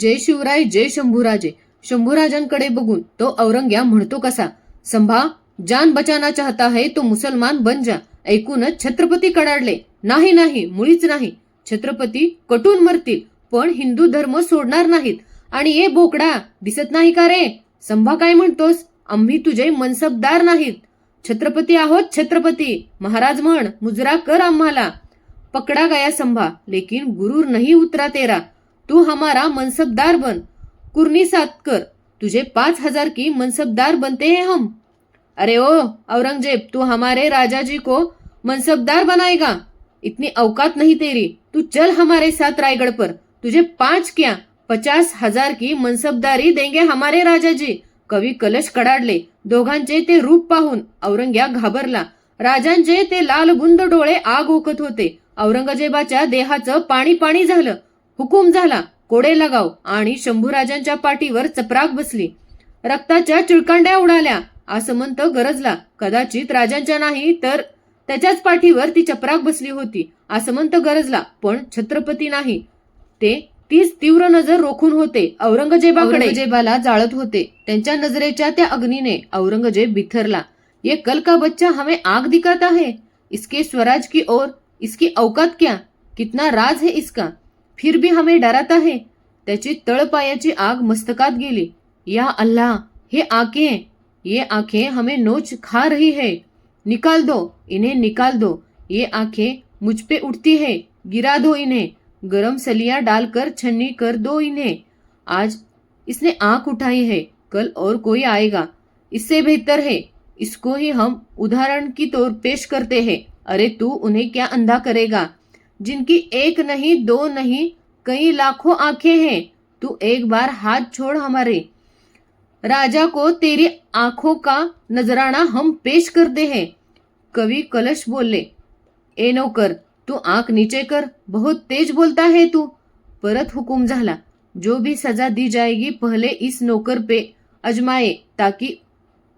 जय शिवराय जय शंभूराजे. शंभूराजांकडे बघून तो औरंग्या म्हणतो कसा संभा जान बचाना चाहता है तो मुसलमान बन जा. ऐकूनच छत्रपती कडाडले. नाही नाही मुळीच नाही. छत्रपती कटून मरतील पण हिंदू धर्म सोडणार नाहीत. आणि ए बोकडा दिसत नाही का रे? संभा काय म्हणतोस? आम्ही तुझे मनसबदार नाहीत. छत्रपती आहोत छत्रपती. महाराज म्हण मुजरा कर आम्हाला. पकडा गया संभा लेकिन गुरूर नहीं उतरा तेरा. तू हमारा मनसबदार बन. कुर्नी साथ कर. तुझे पाच हजार की मनसबदार बनते हैं हम. अरे ओ औरंगजेब तू हमारे राजा जी को मनसबदार बनाएगा. इतनी अवकात नहीं तेरी. तू चल हमारे साथ रायगढ़ पर. तुझे पांच क्या? पचास हजार की मनसबदारी देंगे हमारे राजा जी कवी कलश कडाडले दोघांचे ते रूप पाहून. औरंग्या घाबरला. राजांचे ते लालबुंद डोळे आग ओकत होते. औरंगजेबाच्या देहाचं पाणी पाणी झालं. हुकूम झाला. कोडे लगाव आणि शंभूराजांच्या पाठीवर चपराक बसली. रक्ताच्या चिळकांड्या उडाल्या. आसमंत गरजला. कदाचित राजांच्या नाही तर त्याच्याच पाठीवर ती चपराक बसली होती. आसमंत गरजला पण छत्रपती नाही. ते तीच तीव्र नजर रोखून होते. औरंगजेबाकडे. औरंगजेबाला जाळत होते. त्यांच्या नजरेच्या त्या अग्नीने औरंगजेब बिथरला. ये कल का बच्चा हमें आग दिखाता है? इसके स्वराज की ओर इसकी औकात क्या? कितना राज है इसका? फिर भी हमें डराता है. त्याची तळपायाची आग मस्तकात गेली. या अल्लाह, हे आँखें ये आँखें हमें नोच खा रही है. निकाल दो, इन्हें निकाल दो. ये आँखें मुझ पे उठती है. गिरा दो इन्हें. गरम सलिया डालकर छन्नी कर दो इन्हें. आज इसने आँख उठाई है. कल और कोई आएगा. इससे बेहतर है. इसको ही हम उदाहरण की तौर पेश करते हैं. अरे तू उन्हें क्या अंधा करेगा? जिनकी एक नहीं, दो नहीं, कई लाखों आँखें हैं। तू एक बार हाथ छोड़ हमारे। राजा को तेरी आँखों का नजराना हम पेश करते हैं। कवि कलश बोले, ए नौकर, तू आँख नीचे कर, बहुत तेज बोलता है तू। परत हुकुम झाला, जो भी सजा दी जाएगी पहले इस नौकर पे अजमाए, ताकि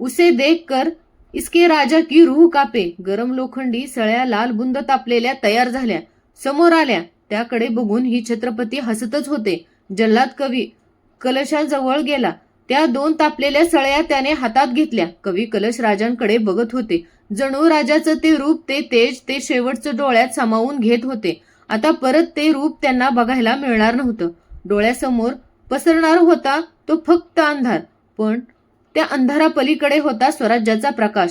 उसे देखकर इसके राजा की रूह कापे। गरम लोखंडी सळ्या लाल बुंद तापलेल्या तयार झाल्या। समोर आल्या. त्याकडे बघून ही छत्रपती हसतच होते. जल्लाद कवी कलशाजवळ गेला. त्या दोन तापलेल्या सळ्या त्याने हातात घेतल्या. कवी कलश राजांकडे बघत होते. जणू राजाचं ते रूप ते तेज ते शेवटचं डोळ्यात सामावून घेत होते. आता परत ते रूप त्यांना बघायला मिळणार नव्हतं. डोळ्यासमोर पसरणार होता तो फक्त अंधार. पण त्या अंधारापलीकडे होता स्वराज्याचा प्रकाश.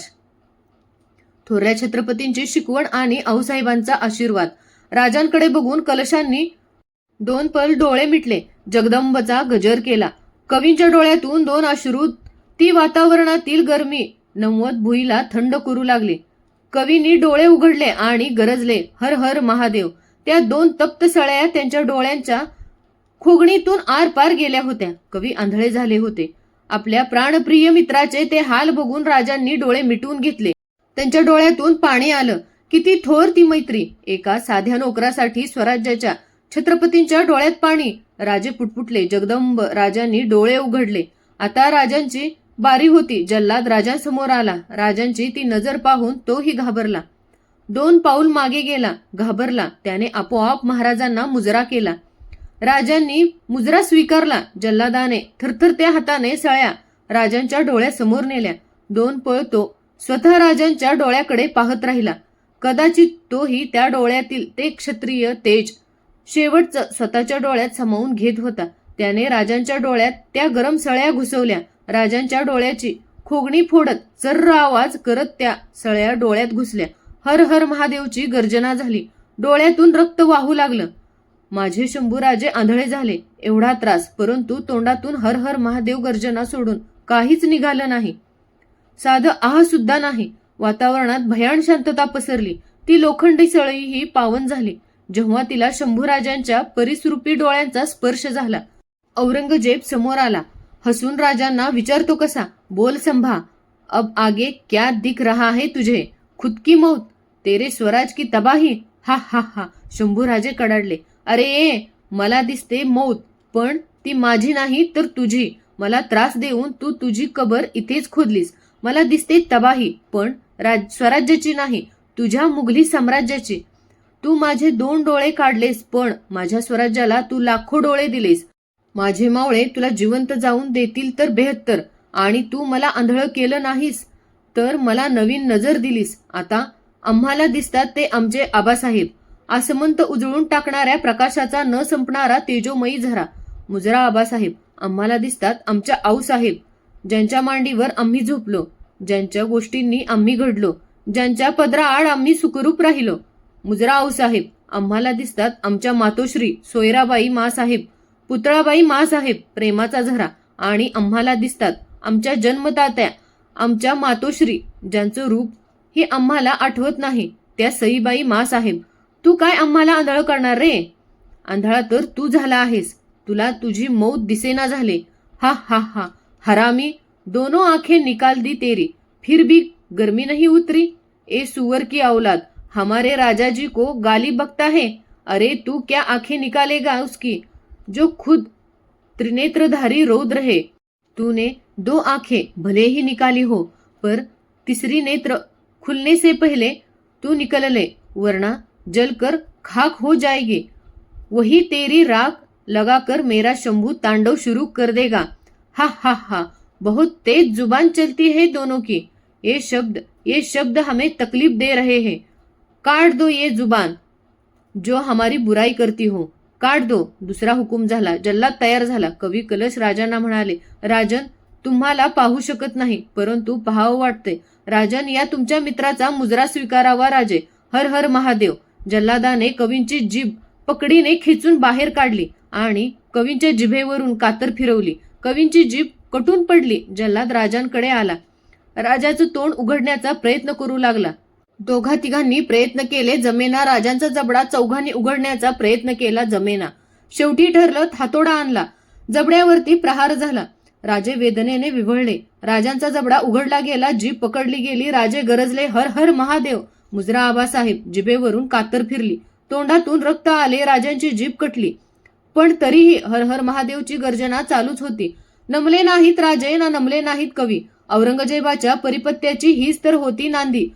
थोरल्या छत्रपतींची शिकवण आणि आऊसाहेबांचा आशीर्वाद. राजांकडे बघून कलशांनी दोन पल डोळे मिटले. जगदंबचा गजर केला. कवींच्या डोळ्यातून दोन अश्रू ती वातावरणातील गरमी नमवत भुईला थंड करू लागले. कवींनी डोळे उघडले आणि गरजले हर हर महादेव. त्या दोन तप्त सळ्या त्यांच्या डोळ्यांच्या खोगणीतून आर पार गेल्या होत्या. कवी आंधळे झाले होते. आपल्या प्राणप्रिय मित्राचे ते हाल बघून राजांनी डोळे मिटवून घेतले. त्यांच्या डोळ्यातून पाणी आलं. किती थोर ती मैत्री. एका साध्या नोकरासाठी स्वराज्याच्या छत्रपतींच्या डोळ्यात पाणी. राजे पुटपुटले. जगदंब राजांनी डोळे उघडले. आता राजांची बारी होती. जल्लाद राजांसमोर आला. राजांची ती नजर पाहून तोही घाबरला. दोन पाऊल मागे गेला. घाबरला. त्याने आपोआप महाराजांना मुजरा केला. राजांनी मुजरा स्वीकारला. जल्लादाने थरथरत्या हाताने सळ्या राजांच्या डोळ्यासमोर नेल्या. दोन पळ तो स्वतः राजांच्या डोळ्याकडे पाहत राहिला. कदाचित तोही त्या डोळ्यातील ते क्षत्रिय तेज शेवटचं स्वतःच्या डोळ्यात सामावून घेत होता. त्याने राजांच्या डोळ्यात त्या गरम सळ्या घुसवल्या. राजांच्या डोळ्याची खोगणी फोडत चर्र आवाज करत त्या सळ्या डोळ्यात घुसल्या. हर हर महादेवची गर्जना झाली. डोळ्यातून रक्त वाहू लागलं. माझे शंभूराजे आंधळे झाले. एवढा त्रास परंतु तोंडातून हर हर महादेव गर्जना सोडून काहीच निघालं नाही. साधं आह सुद्धा नाही. वातावरणात भयान शांतता पसरली. ती लोखंडी सळईही पावन झाली. जेव्हा तिला शंभूराजांच्या परिसरूपी डोळ्यांचा स्पर्श झाला. औरंगजेब समोर आला. हसून राजांना विचारतो कसा? बोल संभा. अब आगे क्या दिख रहा है तुझे? खुद की मौत. तेरे स्वराज की तबाही. हा हा हा. शंभूराजे कडाडले. अरे ए मला दिसते मौत. पण ती माझी नाही तर तुझी. मला त्रास देऊन तू तुझी कबर इथेच खोदलीस. मला दिसते तबाही. पण राज स्वराज्याची नाही तुझ्या मुघली साम्राज्याची. तू माझे दोन डोळे काढलेस पण माझ्या स्वराज्याला तू लाखो डोळे दिलेस. माझे मावळे तुला जिवंत जाऊन देतील तर बेहत्तर आणि तू मला आंधळं केलं नाहीस तर मला नवीन नजर दिलीस. आता आम्हाला दिसतात ते आमचे आबासाहेब. आसमंत उजळून टाकणाऱ्या प्रकाशाचा न संपणारा तेजोमयी झरा. मुजरा आबासाहेब आम्हाला दिसतात आमच्या आऊसाहेब ज्यांच्या मांडीवर आम्ही झोपलो. ज्यांच्या गोष्टींनी आम्ही घडलो ज्यांच्या पदराआड आम्ही सुखरूप राहिलो. मुजरा साहेब आम्हाला दिसतात आमच्या मातोश्री सोयराबाई मासाहेब पुतळाबाई मासाहेब प्रेमाचा झरा आणि आम्हाला दिसतात आमच्या जन्मदात्या आमच्या मातोश्री ज्यांचं रूप हे आम्हाला आठवत नाही त्या सईबाई मासाहेब तू काय आम्हाला आंधळ करणार रे? आंधळा तर तू झाला आहेस. तुला तुझी मौत दिसेना झाले. हा हा हा. हरामी दोनों आँखें निकाल दी तेरी, फिर भी गर्मी नहीं उतरी। ए सुअर की औलाद, हमारे राजा जी को गाली बकता है। अरे तू क्या आँखें निकालेगा उसकी, जो खुद त्रिनेत्रधारी रौद्र है? तूने दो आँखें भले ही निकाली हो, पर तीसरी नेत्र खुलने से पहले तू निकल ले, वरना जलकर खाक हो जाएगी। वही तेरी राख लगाकर मेरा शंभू तांडव शुरू कर देगा। हा हा हा। बहुत तेज जुबान चलती है दोनों की। ये शब्द ये शब्द हमें तकलीफ दे रहे हैं। काट दो ये जुबान जो हमारी बुराई करती हो। काट दो दुसरा हुकूम झाला जल्लाद तयार झाला। कवी कलश राजांना म्हणाले राजन तुम्हाला पाहू शकत नाही परंतु पाहावं वाटते. राजन या तुमच्या मित्राचा मुजरा स्वीकारावा राजे. हर हर महादेव. जल्लादाने कवींची जीभ पकडीने खेचून बाहेर काढली आणि कवींच्या जिभेवरून कातर फिरवली. कवींची जीभ कटून पडली जल्लाद राजांकडे आला. राजाचं तोंड उघडण्याचा प्रयत्न करू लागला. दोघा तिघांनी प्रयत्न केले जमेना राजांचा जबडा चौघांनी उघडण्याचा प्रयत्न केला जमेना. शेवटी ठरलं थातोडा आणला. जबड्यावरती प्रहार झाला. राजे वेदनेने विवळले. राजांचा जबडा उघडला गेला जीभ पकडली गेली. राजे गरजले हर हर महादेव. मुजरा आबासाहेब जिभेवरून कातर फिरली. तोंडातून रक्त आले राजांची जीभ कटली. पण तरीही हर हर महादेवची गर्जना चालूच होती. नमले नाहीत राजे ना नमले नाहीत कवी. औरंगजेबाच्या परिपत्याची हीच तर होती नांदी.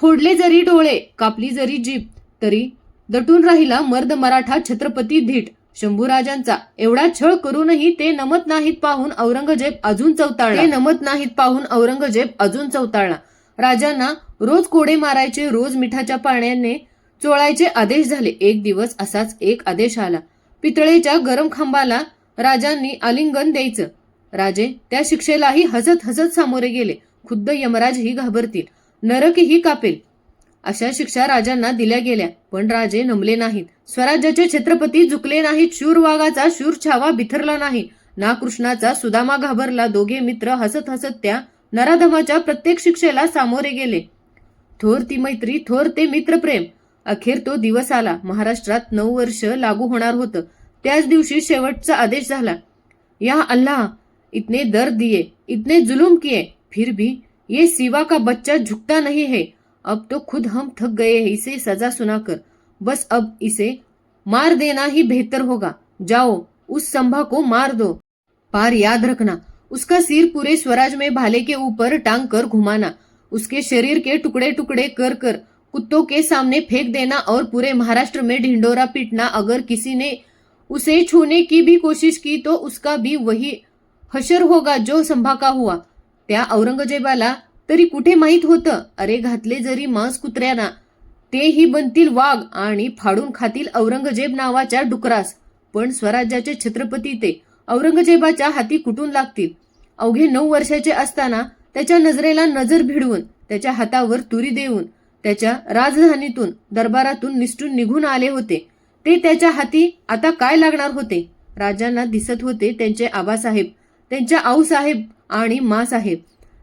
फोडले जरी डोळे कापली जरी जीभ तरी दटून राहिला मर्द मराठा छत्रपती धीट. शंभूराजांचा एवढा छळ करूनही ते नमत नाहीत पाहून औरंगजेब अजून चौताळला नमत नाहीत पाहून औरंगजेब अजून चौताळला राजांना रोज कोडे मारायचे रोज मिठाच्या पाण्याने चोळायचे आदेश झाले. एक दिवस असाच एक आदेश आला. पितळेच्या गरम खांबाला राजांनी आलिंगन द्यायचं. राजे त्या शिक्षेलाही हसत हसत सामोरे गेले. खुद्द यमराजही घाबरतील. नरकही कापेल. अशा शिक्षा राजांना दिल्या गेल्या. पण राजे नमले नाहीत. स्वराज्याचे छत्रपती झुकले नाहीत. शूर वाघाचा शूर छावा बिथरला नाही. ना कृष्णाचा सुदामा घाबरला. दोघे मित्र हसत हसत त्या नराधमाच्या प्रत्येक शिक्षेला सामोरे गेले. थोर ती मैत्री थोर ते मित्रप्रेम. अखेर तो दिवस आला. महाराष्ट्रात नऊ वर्ष लागू होणार होतं. त्याच दिवशी शेवटचा आदेश झाला. या अल्लाह! इतने दर्द दिए, इतने जुलूम किए, फिर भी ये सिवा का बच्चा झुकता नहीं है। अब तो खुद हम थक गए हैं, इसे सजा सुनाकर। बस अब इसे मार देना ही बेहतर होगा। जाओ, उस संभा को मार दो। पार याद रखना, उसका सिर पूरे स्वराज में भाले के ऊपर टांग कर घुमाना, उसके शरीर के टुकड़े टुकड़े कर कर कुत्तों के सामने फेंक देना और पूरे महाराष्ट्र में ढिंडोरा पीटना। अगर किसी ने उसे छूने की भी कोशिश की तो उसका भी वही हशर होगा जो संभाका हुआ. त्या औरंगजेबाला तरी कुठे माहीत होतं? अरे घातले जरी मांस कुत्र्यांना. तेही बनतील वाघ आणि फाडून खातील औरंगजेब नावाच्या डुकरास. पण स्वराज्याचे छत्रपती ते औरंगजेबाच्या हाती कुटून लागतील? अवघे नऊ वर्षाचे असताना त्याच्या नजरेला नजर भिडवून त्याच्या हातावर तुरी देऊन त्याच्या राजधानीतून दरबारातून निसटून निघून आले होते. ते त्याच्या हाती आता काय लागणार होते? राजांना दिसत होते त्यांचे आबासाहेब. त्यांच्या आऊसाहेब आणि मासाहेब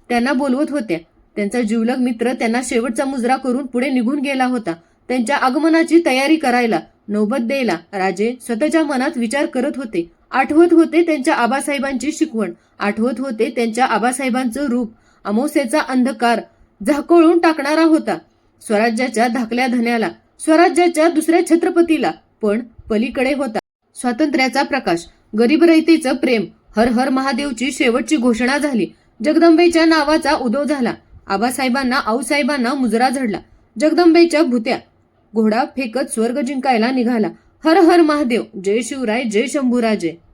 त्यांना बोलवत होत्या त्यांचा जिवलग मित्र त्यांना शेवटचा मुजरा करून पुढे निघून गेला होता. त्यांच्या आगमनाची तयारी करायला नौबत द्यायला राजे स्वतःच्या मनात विचार करत होते. आठवत होते त्यांच्या आबासाहेबांची शिकवण. आठवत होते त्यांच्या आबासाहेबांचं रूप. अमोसेचा अंधकार झाकोळून टाकणारा होता. स्वराज्याच्या धाकल्या धन्याला स्वराज्याच्या दुसऱ्या छत्रपतीला पण पलीकडे होता. स्वातंत्र्याचा प्रकाश गरीब रयतेचं प्रेम हर हर महादेवची शेवटची घोषणा झाली. जगदंबेच्या नावाचा उदो झाला. आबासाहेबांना आऊसाहेबांना मुजरा झडला. जगदंबेच्या भुत्या. घोडा फेकत स्वर्ग जिंकायला निघाला. हर हर महादेव. जय शिवराय जय शंभूराजे.